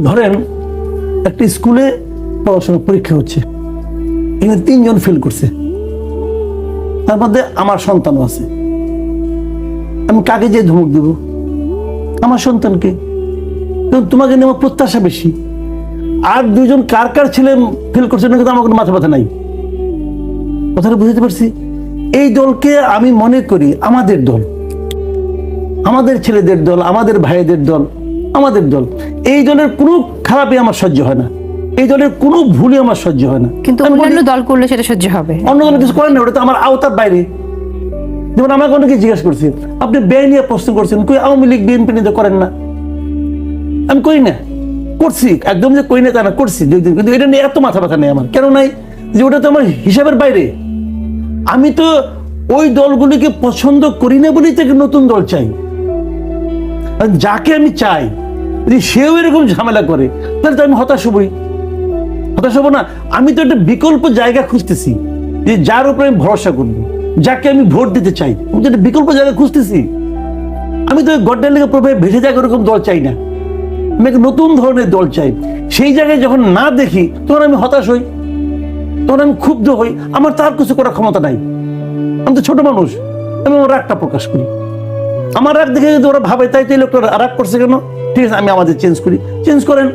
ধরেন, একটা স্কুলে পড়াশোনা, পরীক্ষা হচ্ছে। এখানে তিনজন ফেল করছে। তার মধ্যে আমার সন্তানও আছে। আমি কাকে যে ধমক দেব? আমার সন্তানকে। তোমাকে নিয়ে আমার প্রত্যাশা বেশি। আর দুজন কার কার ছেলে ফেল করছে না কিন্তু আমার কোনো মাথা ব্যথা নাই। কথাটা বুঝতে পারছি? এই দলকে আমি মনে করি আমাদের দল। আমাদের ছেলেদের দল, আমাদের ভাইদের দল আমাদের দল। এই দলের কোনো খারাপই আমার সহ্য হয় না। এই দলের কোনো ভুলই আমার সহ্য হয় না। কিন্তু আমি অন্যান্য দল করলে সেটা সহ্য হবে। অন্য কোনো কিছু করেন না ওটা তো আমার আওতার বাইরে। যেমন আমাকে অনেকে জিজ্ঞাসা করছে আপনি ব্যয় নিয়ে প্রশ্ন করছেন কই আওয়ামী লীগ বিএনপি নিয়ে করেন না? আমি করি না। করছি একদম যে করি না তা না করছি দুই দিন। কিন্তু এটা নিয়ে এত মাথা ব্যথা নেই আমার। কেন নাই? যে ওটা তো আমার হিসাবের বাইরে। আমি তো ওই দলগুলিকে পছন্দ করি না বলেই তো নতুন দল চাই। যাকে আমি চাই, যদি সেও এরকম ঝামেলা করে, তাহলে তো আমি হতাশ হবই। হতাশ হব না, আমি তো একটা বিকল্প জায়গা খুঁজতেছি, যে যার উপরে আমি ভরসা করব। যাকে আমি ভোট দিতে চাই, আমি তো একটা বিকল্প জায়গা খুঁজতেছি। আমি তো গড্ডার লেগে প্রভাবে ভেসে যাক ওরকম দল চাই না। আমি একটা নতুন ধরনের দল চাই। সেই জায়গায় যখন না দেখি, তখন আমি হতাশ হই। তখন আমি ক্ষুব্ধ হই। আমার তার কিছু করার ক্ষমতা নাই। আমি তো ছোট মানুষ, আমি আমার রাগটা প্রকাশ করি। আমার রাগ দেখে যদি ওরা ভাবে তাই তো লোকটা রাগ করছে কেন? ঠিক আছে আমি আমাদের চেঞ্জ করি। চেঞ্জ করেন।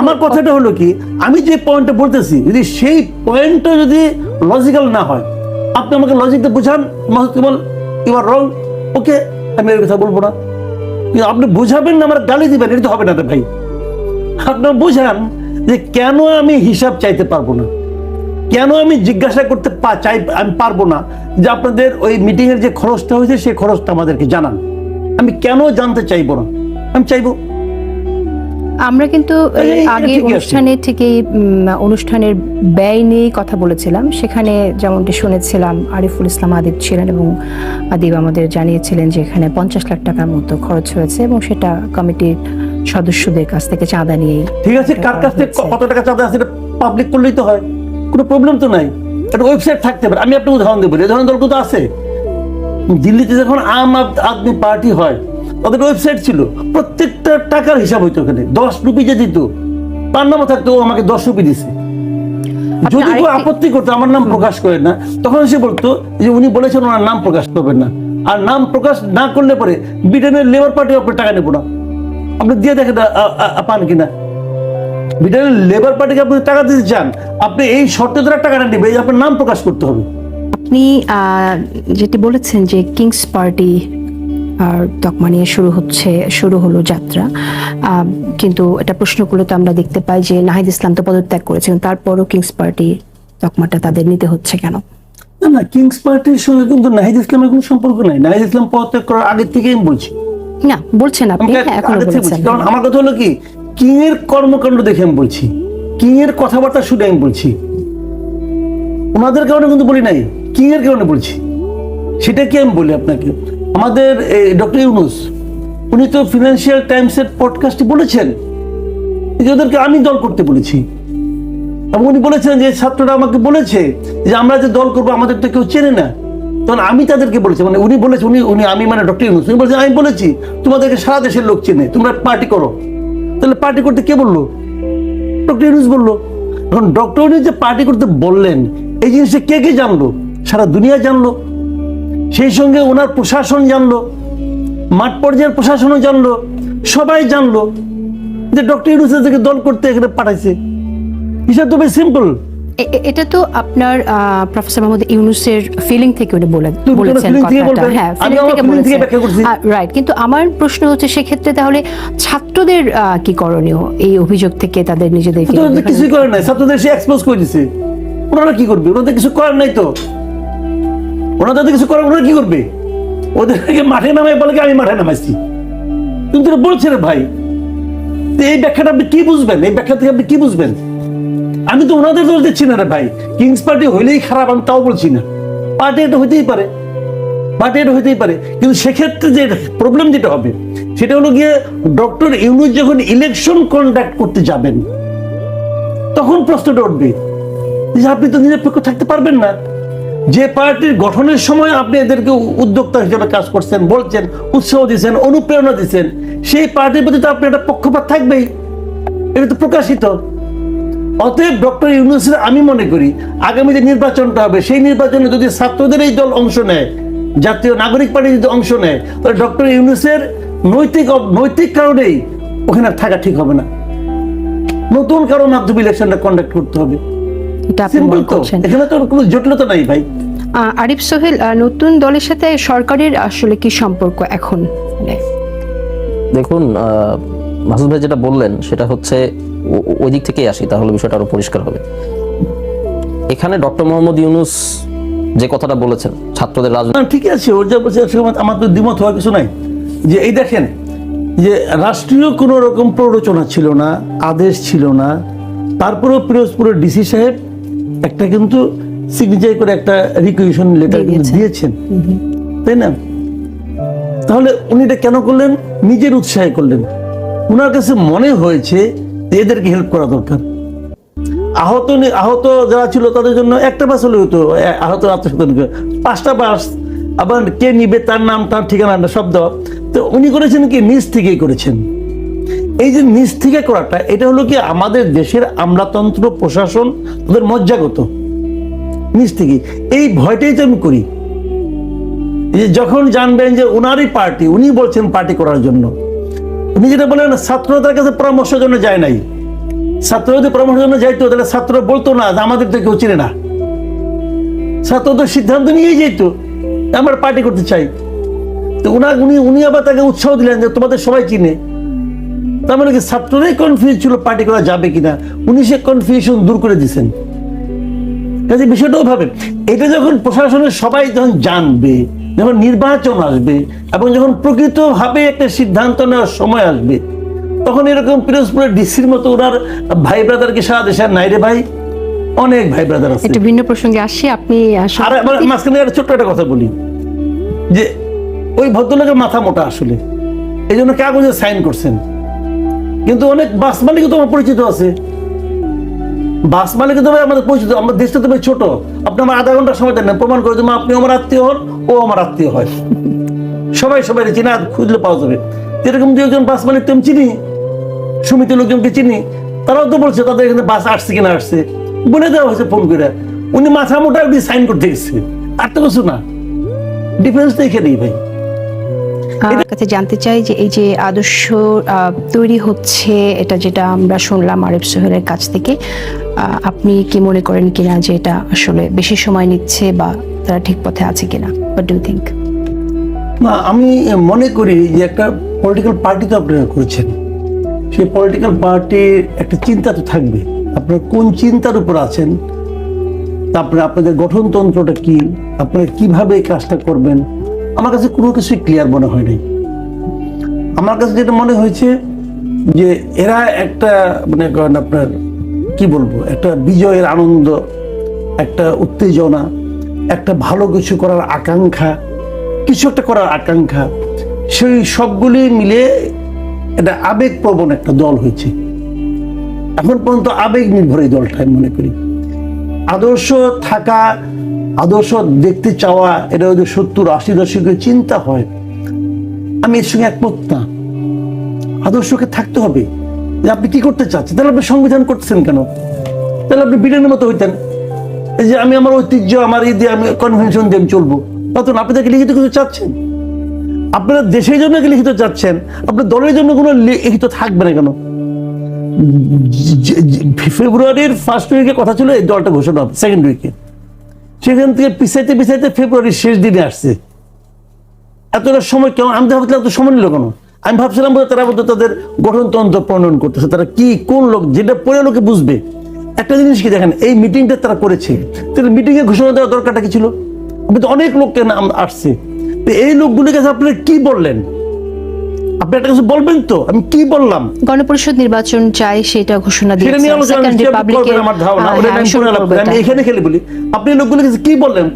আমার কথাটা হলো কি আমি যে পয়েন্টটা বলতেছি যদি সেই পয়েন্টটা যদি লজিক্যাল না হয় আপনি আমাকে লজিকটা বুঝান কেবল ইউ আর রং ওকে আমি এর কথা বলব না। কিন্তু আপনি বুঝাবেন না আমার গালি দিবেন এটা তো হবে না ভাই। আপনার বুঝান যে কেন আমি হিসাব চাইতে পারব না। কেন আমি জিজ্ঞাসা করতে চাই আমি পারব না? যে আপনাদের ওই মিটিং এর যে খরচটা হয়েছে সেই খরচটা আমাদেরকে জানান। আমি কেন জানতে চাইব না? আমি চাইব আমরা কিন্তু এই- আগে অনুষ্ঠানে উম, অনুষ্ঠানের ব্যয় নিয়ে কথা বলেছিলাম। সেখানে যেমনটি শুনেছিলাম আরিফুল ইসলাম আদিব ছিলেন এবং আদিব আমাদের জানিয়েছিলেন যে এখানে পঞ্চাশ লাখ টাকার মতো খরচ হয়েছে এবং সেটা কমিটির সদস্যদের কাছ থেকে চাঁদা নিয়ে ঠিক আছে কার কাছ থেকে কত টাকা চাঁদা আছে পাবলিক করলেই তো হয়। কোনো প্রবলেম তো নাই। একটা ওয়েবসাইট থাকতে পারে আমি আপনাকে উদাহরণ দেবো এই ধরনের দল তো আছে। দিল্লিতে যখন আম আদমি পার্টি হয় তাদের ওয়েবসাইট ছিল প্রত্যেকটা টাকার হিসাব হইতো ওখানে দশ রুপি যে দিত তার নামও থাকতো আমাকে দশ রুপি দিছে। যদি কেউ আপত্তি করতো আমার নাম প্রকাশ করে না তখন সে বলতো যে উনি বলেছেন ওনার নাম প্রকাশ করবেন না। আর নাম প্রকাশ না করলে পরে ব্রিটেনের লেবার পার্টি আপনার টাকা নেব না। আপনি দিয়ে দেখেন পান কিনা। ব্রিটেনের লেবার পার্টিকে আপনি টাকা দিতে চান আপনি এই শর্তে দ্বারা টাকাটা নেবে এই আপনার নাম প্রকাশ করতে হবে। আপনি যেটি বলেছেন যে কিংস পার্টি আর তকমা নিয়ে শুরু হচ্ছে শুরু হলো যাত্রা কিন্তু এটা প্রশ্নগুলোতে আমরা দেখতে পাই যে নাহিদ ইসলাম তো পদত্যাগ করেছেন তারপরও কিংস পার্টি তকমাটা তাদের নিতে হচ্ছে কেন? না না কিংস পার্টির সঙ্গে কিন্তু নাহিদ ইসলামের কোনো সম্পর্ক নাই। নাহিদ ইসলাম পদত্যাগ করার আগের থেকেই আমি বলছি। না বলছেন আপনি হ্যাঁ, এখনও আগে বলেছেন। বলছি। কারণ আমার কথা হলো কি কিং এর কর্মকাণ্ড দেখে আমি বলছি। কিং এর কথাবার্তা শুনে আমি বলছি। ওনাদের কারণে কিন্তু বলি নাই কিং এর কারণে বলছি। সেটা কি আমি বলি আপনাকে? আমাদের ডক্টর ইউনুস, উনি তো ফিনান্সিয়াল টাইমসের পডকাস্টে বলেছেন, যে ওদেরকে আমি দল করতে বলেছি। এবং উনি বলেছেন যে ছাত্ররা আমাকে বলেছে যে আমরা যে দল করব আমাদের তো কেউ চেনে না। তখন আমি তাদেরকে বলেছি মানে উনি বলেছে, উনি উনি, আমি মানে ডক্টর ইউনুস, উনি বলেছেন, আমি বলেছি, তোমাদেরকে সারা দেশের লোক চেনে, তোমরা পার্টি করো। তাহলে পার্টি করতে কে বলল? ডক্টর ইউনুস বলল, এখন ডক্টর ইউনুস যে পার্টি করতে বললেন, এই জিনিসটা কে কে জানলো? সারা দুনিয়া জানলো। সেই সঙ্গে ওনার প্রশাসন জানলো, মাঠ পর্যায়ের প্রশাসনও জানলো, সবাই জানলো যে ডক্টর ইউনুসের থেকে দল করতে এখানে পাঠাইছে। হিসাব তো বেশ সিম্পল এটা তো আপনার প্রফেসর মোহাম্মদ ইউনুসের ফিলিং থেকে উনি বলে বলেছেন কথাটা। হ্যাঁ আমি থেকে বলেছেন। রাইট কিন্তু আমার প্রশ্ন হচ্ছে সেক্ষেত্রে তাহলে ছাত্রদের কি করণীয়? এই অভিযোগ থেকে তাদের নিজেদেরকে তো কিছুই করার নাই। ছাত্রদের সে এক্সপোজ করে দিছে। ওনারা কি করবে? ওনাদের কিছু করার নাই তো। ওনাদের কিছু করার ওনারা কি করবে? ওদেরকে মাঠে নামাই বলে আমি মাঠে নামাইছি? তুমি তো এটা বলছে রে ভাই। এই ব্যাখ্যাটা আপনি কি বুঝবেন? এই ব্যাখ্যা থেকে আপনি কি বুঝবেন? আমি তো ওনাদের দোষ দিচ্ছি না রে ভাই। কিংস পার্টি হইলেই খারাপ, আমি তাও বলছি না। পার্টি এটা হইতেই পারে। পার্টি এটা হইতেই পারে। কিন্তু সেক্ষেত্রে যে প্রবলেম যেটা হবে, সেটা হলো গিয়ে ডক্টর ইউনুস যখন ইলেকশন কন্ডাক্ট করতে যাবেন, তখন প্রশ্নটা উঠবে যে আপনি তো নিরপেক্ষ থাকতে পারবেন না। যে পার্টির গঠনের সময় আপনি এদেরকে উদ্যোক্তা হিসেবে কাজ করছেন, বলছেন, উৎসাহ দিচ্ছেন, অনুপ্রেরণা দিচ্ছেন, সেই পার্টির প্রতি তো আপনি একটা পক্ষপাত থাকবেই। এটা তো প্রকাশিত। অতএব ডক্টর ইউনুসের আমি মনে করি আগামী যে নির্বাচনটা হবে সেই নির্বাচনে যদি ছাত্রদের এই দল অংশ নেয় জাতীয় নাগরিক পার্টি যদি অংশ নেয় তাহলে ডক্টর ইউনুসের নৈতিক নৈতিক কারণেই ওখানে থাকা ঠিক হবে না। নতুন কারও মাধ্যমে ইলেকশনটা কন্ডাক্ট করতে হবে। সিম্পল তো। এখানে তো কোনো জটিলতা নাই ভাই। আহ, আরিফ সোহেল নতুন দলের সাথে সরকারের আসলে কি সম্পর্ক এখন? দেখুন আহ, মাসুদ ভাই যেটা বললেন সেটা হচ্ছে ওই দিক থেকেই আসি তাহলে বিষয়টা আরও পরিষ্কার হবে। এখানে ডক্টর মোহাম্মদ ইউনুস যে কথাটা বলেছেন ছাত্রদের রাজনীতি না ঠিক আছে ওর যা বলছে আমার তো দ্বিমত হওয়ার কিছু নাই। যে এই দেখেন যে রাষ্ট্রীয় কোনো রকম প্ররোচনা ছিল না আদেশ ছিল না তারপরেও পিরোজপুরের ডিসি সাহেব একটা কিন্তু সিগনেচার করে একটা রিকুয়েশন লেটার কিন্তু দিয়েছেন। দিয়েছেন। তাই না? তাহলে উনি এটা কেন করলেন? নিজের উৎসাহে করলেন। ওনার কাছে মনে হয়েছে এদেরকে হেল্প করা দরকার। আহত আহত যারা ছিল তাদের জন্য একটা বাস হলে হতো। আহত আত্মসচেতন পাঁচটা বাস আবার কে নিবে, তার নাম, তার ঠিকানা সব দেওয়া তো উনি করেছেন কি? নিজ থেকেই করেছেন। এই যে নিজ থেকে করাটা, এটা হলো কি? আমাদের দেশের আমলাতন্ত্র, প্রশাসন তাদের মজ্জাগত। নিজ থেকে এই ভয়টাই তো আমি করি যখন জানবেন যে উনারই পার্টি উনি বলছেন পার্টি করার জন্য। উনি যেটা বলেন ছাত্ররা তার কাছে পরামর্শের জন্য যায় নাই। ছাত্র যদি পরামর্শের জন্য যাইতো, তাহলে ছাত্র বলতো না যে আমাদের তো কেউ চিনে না। ছাত্র তো সিদ্ধান্ত নিয়েই যেত আমরা পার্টি করতে চাই। তো উনার উনি উনি আবার তাকে উৎসাহ দিলেন যে তোমাদের সবাই চিনে। তার মানে কি ছাত্ররাই কনফিউজ ছিল পার্টি করা যাবে কিনা। উনি সে কনফিউশন দূর করে দিছেন কাজে বিষয়টাও ভাবে এটা যখন প্রশাসনের সবাই যখন জানবে যখন নির্বাচন আসবে এবং যখন প্রকৃতভাবে একটা সিদ্ধান্ত নেওয়ার সময় আসবে তখন এরকম পিরোজপুরের ডিসির মতো ওনার ভাই ব্রাদারকে সারা দেশে আর নাই রে ভাই। অনেক ভাই ব্রাদার আছে। একটু ভিন্ন প্রসঙ্গে আসি আপনি আর মাঝখানে একটা ছোট্ট একটা কথা বলি। যে ওই ভদ্রলোকের মাথা মোটা আসলে। এই জন্য কাগজে সাইন করছেন। কিন্তু অনেক বাস মালিকও তোমার পরিচিত আছে। বাস মালিক তো আমাদের পরিচিত। আমার দেশটা তো ছোট। আপনি আমার আধা ঘণ্টা সময় দেন না। প্রমাণ করে দেবো। আপনি আমার আত্মীয় হন। ও আমার আত্মীয় হয়। সবাই সবাই চিনি, খুঁজলে পাওয়া যাবে। এরকম দু একজন বাস মালিক তো চিনি। সমিতির লোকজনকে চিনি। তারাও তো বলছে, তাদের এখানে বাস আসছে কিনা আসছে? বলে দেওয়া হয়েছে ফোন করে। উনি মাথা মোটা দিয়ে সাইন করতে গেছে আর তো কিছু না। ডিফারেন্স তো এখানেই ভাই। কাছে জানতে চাই যে এই যে আদর্শ তৈরি হচ্ছে, এটা যেটা আমরা শুনলাম আরিফ সোহেলের কাছ থেকে আপনি কি মনে করেন কিনা যে এটা আসলে বেশি সময় নিচ্ছে বা তারা ঠিক পথে আছে কিনা বাট ডু থিঙ্ক না, আমি মনে করি যে একটা পলিটিক্যাল পার্টি তো আপনারা করেছেন। সেই পলিটিক্যাল পার্টির একটা চিন্তা তো থাকবে। আপনারা কোন চিন্তার উপর আছেন? তারপরে আপনাদের গঠনতন্ত্রটা কি? আপনারা কীভাবে এই কাজটা করবেন? আমার কাছে কোনো কিছুই ক্লিয়ার মনে হয় নাই। আমার কাছে যেটা মনে হয়েছে যে এরা একটা মানে করেন আপনার, কি বলব? একটা বিজয়ের আনন্দ, একটা উত্তেজনা একটা ভালো কিছু করার আকাঙ্ক্ষা, কিছু একটা করার আকাঙ্ক্ষা, সেই সবগুলি মিলে এটা আবেগপ্রবণ একটা দল হয়েছে। এখন পর্যন্ত আবেগ নির্ভর এই দলটা আমি মনে করি। আদর্শ থাকা, আদর্শ দেখতে চাওয়া, এটা যদি সত্তর, আশি দশকের চিন্তা হয়, আমি এর সঙ্গে একমত না। আদর্শকে থাকতে হবে। যে আপনি কি করতে চাচ্ছেন? তাহলে আপনি সংবিধান করতেছেন কেন? তাহলে আপনি ব্রিটেনের মতো হইতেন। যে আমি আমার ঐতিহ্য, আমার এই দিয়ে আমি কনভেনশন দিয়ে চলবো। তখন আপনাদেরকে লিখিত কিছু চাচ্ছেন? আপনারা দেশের জন্য লিখিত চাচ্ছেন? আপনার দলের জন্য কোনো লিখিত থাকবে না কেন? ফেব্রুয়ারির ফার্স্ট উইকে কথা ছিল, এই দলটা ঘোষণা হবে সেকেন্ড উইকে সেখান থেকে পিছাইতে পিছাইতে ফেব্রুয়ারির শেষ দিনে আসছে। এতটা সময় কেন? আমি ভাবছিলাম এত সময় নিল কেন? আমি ভাবছিলাম তারা তাদের গঠনতন্ত্র প্রণয়ন করতেছে। তারা কি, কোন লোক, যেটা পড়ে লোকে বুঝবে। একটা জিনিস কি দেখেন এই মিটিংটা তারা করেছে। তাহলে মিটিং এ ঘোষণা দেওয়ার দরকারটা কি ছিল? আপনি তো অনেক লোককে নাম আসছে। তো এই লোকগুলির কাছে আপনারা কি বললেন? আপনি একটা কিছু বলবেন তো? আমি কি বললাম? গণপরিষদ নির্বাচন চাই সেটা ঘোষণা সেটা নিয়ে দিয়েছে। আলোচনা আপনি করবেন আমার ধারণা। আমি। আমি এখানে খেলে বলি। আপনি লোকগুলো কাছে কি বললেন?